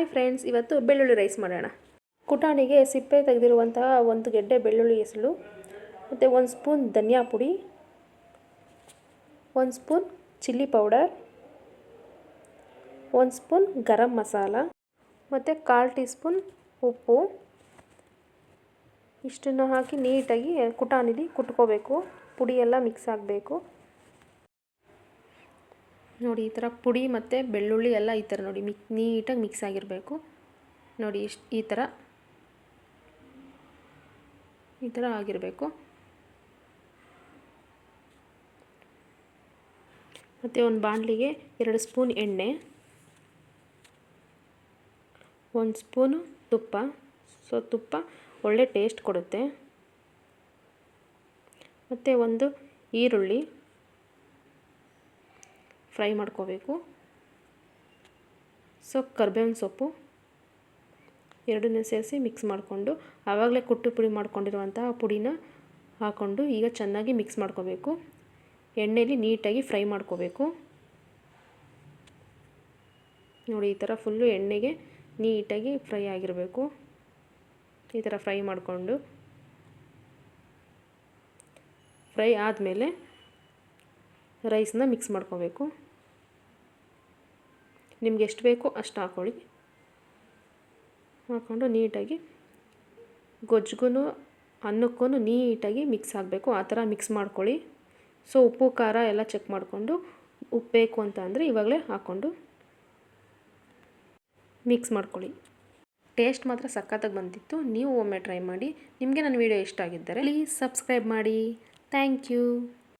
Hi friends, ಇವತ್ತು ಬೆಳ್ಳುಳ್ಳಿ rice ಮಾಡೋಣ. ಕುಟಾಣಿಗೆ ಸಿಪ್ಪೆ ತೆಗೆದಿರುವಂತಹ ಒಂದು ಗೆಡ್ಡೆ ಬೆಳ್ಳುಳ್ಳಿ ಹೆಸಳು ಮತ್ತು ಒಂದು ಸ್ಪೂನ್ ಧನಿಯಾ ಪುಡಿ, ಒಂದು ಸ್ಪೂನ್ ಚಿಲ್ಲಿ ಪೌಡರ್, ಒಂದು ಸ್ಪೂನ್ ಗರಂ ಮಸಾಲ, ಮತ್ತು ಕಾಲು ಟೀ ಸ್ಪೂನ್ ಉಪ್ಪು. ಇಷ್ಟನ್ನು ಹಾಕಿ ನೀಟಾಗಿ ಕುಟಾಣಿಲಿ ಕುಟ್ಕೋಬೇಕು, ಪುಡಿ ಎಲ್ಲ ಮಿಕ್ಸ್ ಆಗಬೇಕು. ನೋಡಿ, ಈ ಥರ ಪುಡಿ ಮತ್ತು ಬೆಳ್ಳುಳ್ಳಿ ಎಲ್ಲ ಈ ಥರ ನೋಡಿ, ಮಿಕ್, ನೀಟಾಗಿ ಮಿಕ್ಸ್ ಆಗಿರಬೇಕು. ನೋಡಿ, ಇಷ್ಟು, ಈ ಥರ. ಈ ಥರ ಆಗಿರಬೇಕು. ಮತ್ತು ಒಂದು ಬಾಣಲಿಗೆ ಎರಡು ಸ್ಪೂನ್ ಎಣ್ಣೆ, ಒಂದು ಸ್ಪೂನು ತುಪ್ಪ. ಸೊ, ತುಪ್ಪ ಒಳ್ಳೆ ಟೇಸ್ಟ್ ಕೊಡುತ್ತೆ. ಮತ್ತು ಒಂದು ಈರುಳ್ಳಿ. ಫ್ರೈ ಮಾಡ್ಕೋಬೇಕು. ಸೊ, ಕರ್ಬೇವಿನ ಸೊಪ್ಪು ಎರಡನ್ನೂ ಸೇರಿಸಿ ಮಿಕ್ಸ್ ಮಾಡಿಕೊಂಡು, ಆವಾಗಲೇ ಕುಟ್ಟು ಪುಡಿ ಮಾಡ್ಕೊಂಡಿರುವಂತಹ ಪುಡಿನ ಹಾಕ್ಕೊಂಡು ಈಗ ಚೆನ್ನಾಗಿ ಮಿಕ್ಸ್ ಮಾಡ್ಕೋಬೇಕು. ಎಣ್ಣೆಯಲ್ಲಿ ನೀಟಾಗಿ ಫ್ರೈ ಮಾಡ್ಕೋಬೇಕು. ನೋಡಿ, ಈ ಥರ ಫುಲ್ಲು ಎಣ್ಣೆಗೆ ನೀಟಾಗಿ ಫ್ರೈ ಆಗಿರಬೇಕು. ಈ ಥರ ಫ್ರೈ ಮಾಡಿಕೊಂಡು. ಫ್ರೈ ಆದಮೇಲೆ ರೈಸನ್ನ ಮಿಕ್ಸ್ ಮಾಡ್ಕೋಬೇಕು. ನಿಮ್ಗೆ ಎಷ್ಟು ಬೇಕೋ ಅಷ್ಟು ಹಾಕ್ಕೊಳ್ಳಿ ಹಾಕ್ಕೊಂಡು ನೀಟಾಗಿ ಗೊಜ್ಜಿಗೂ ಅನ್ನಕ್ಕೂ ನೀಟಾಗಿ ಮಿಕ್ಸ್ ಆಗಬೇಕು. ಆ ಥರ ಮಿಕ್ಸ್ ಮಾಡ್ಕೊಳ್ಳಿ. ಸೊ ಉಪ್ಪು, ಖಾರ ಎಲ್ಲ ಚೆಕ್ ಮಾಡಿಕೊಂಡು ಉಪ್ಪು ಬೇಕು ಅಂತ ಅಂದರೆ ಇವಾಗಲೇ ಹಾಕ್ಕೊಂಡು ಮಿಕ್ಸ್ ಮಾಡ್ಕೊಳ್ಳಿ. ಟೇಸ್ಟ್ ಮಾತ್ರ ಸಖತ್ತಾಗಿ ಬಂದಿತ್ತು. ನೀವು ಒಮ್ಮೆ ಟ್ರೈ ಮಾಡಿ. ನಿಮಗೆ ನನ್ನ ವಿಡಿಯೋ ಇಷ್ಟ ಆಗಿದ್ದರೆ ಪ್ಲೀಸ್ ಸಬ್ಸ್ಕ್ರೈಬ್ ಮಾಡಿ. Thank you